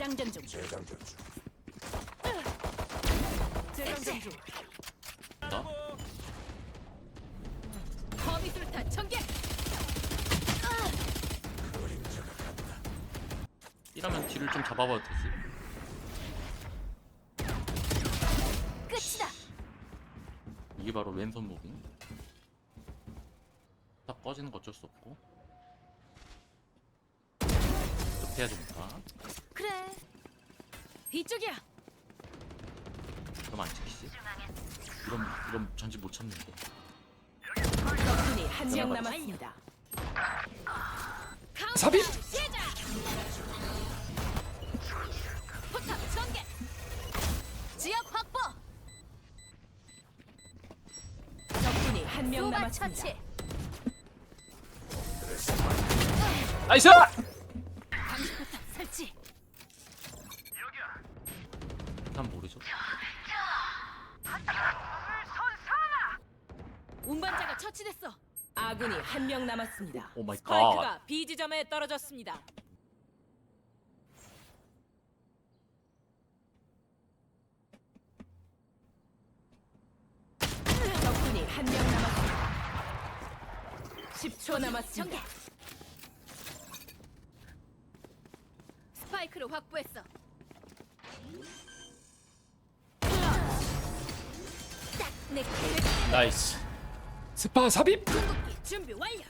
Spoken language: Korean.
재장전 중. 재장전 중. 재장전 중. 나? 거미술탄 전개. 그림자가 간다. 이러면 뒤를 좀 잡아봐도 되지. 끝이다. 이게 바로 왼손 무빙. 딱 꺼지는 거 어쩔 수 없고. 급해야 됩니다. 그래. 이쪽이야. 그럼 안 찍히지? 이런 이런 전지 못 참는데. 적군이 한 명. 남았습니다. 삽입! 시작. 포탑 전개. 지역 확보. 적군이 한명 남았습니다. 처치. 나이스! 감시포탑 설치. 난 모르죠. 운반자가 처치됐어. 아군이 한 명 남았습니다. 오 마이 갓. 스파이크가 B 지점에 떨어졌습니다. 적군이 한 명 남았습니다. 10초 남았습니다. 스파이크를 확보했어. 나이스. 스파 삽입. 준비 완료.